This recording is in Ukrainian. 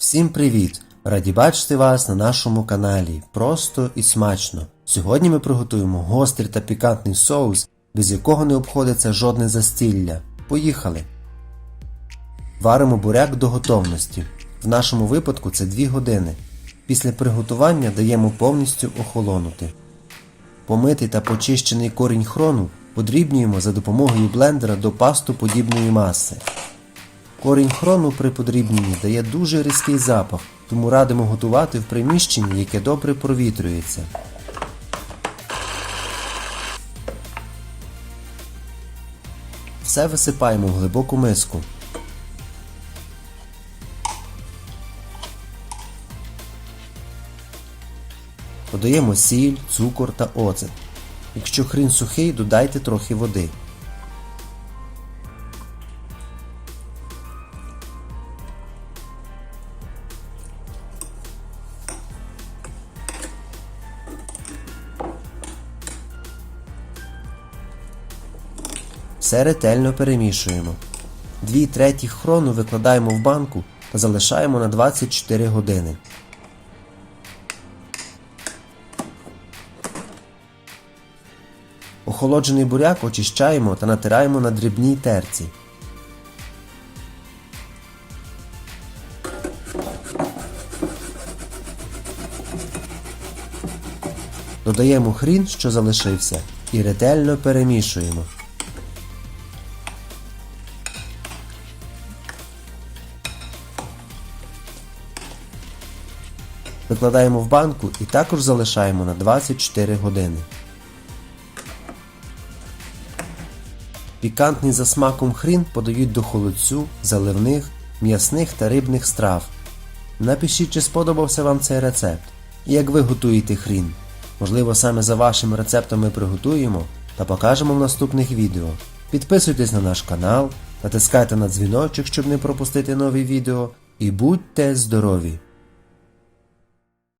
Всім привіт! Раді бачити вас на нашому каналі. Просто і смачно. Сьогодні ми приготуємо гострий та пікантний соус, без якого не обходиться жодне застілля. Поїхали! Варимо буряк до готовності. В нашому випадку це 2 години. Після приготування даємо повністю охолонути. Помитий та почищений корінь хрону подрібнюємо за допомогою блендера до пасту подібної маси. Корінь хрону при подрібненні дає дуже різкий запах, тому радимо готувати в приміщенні, яке добре провітрюється. Все висипаємо в глибоку миску. Додаємо сіль, цукор та оцет. Якщо хрін сухий, додайте трохи води. Все ретельно перемішуємо. Дві треті хрону викладаємо в банку та залишаємо на 24 години. Охолоджений буряк очищаємо та натираємо на дрібній терці. Додаємо хрін, що залишився, і ретельно перемішуємо. Викладаємо в банку і також залишаємо на 24 години. Пікантний за смаком хрін подають до холодцю, заливних, м'ясних та рибних страв. Напишіть, чи сподобався вам цей рецепт і як ви готуєте хрін. Можливо, саме за вашим рецептом ми приготуємо та покажемо в наступних відео. Підписуйтесь на наш канал, натискайте на дзвіночок, щоб не пропустити нові відео. І будьте здорові!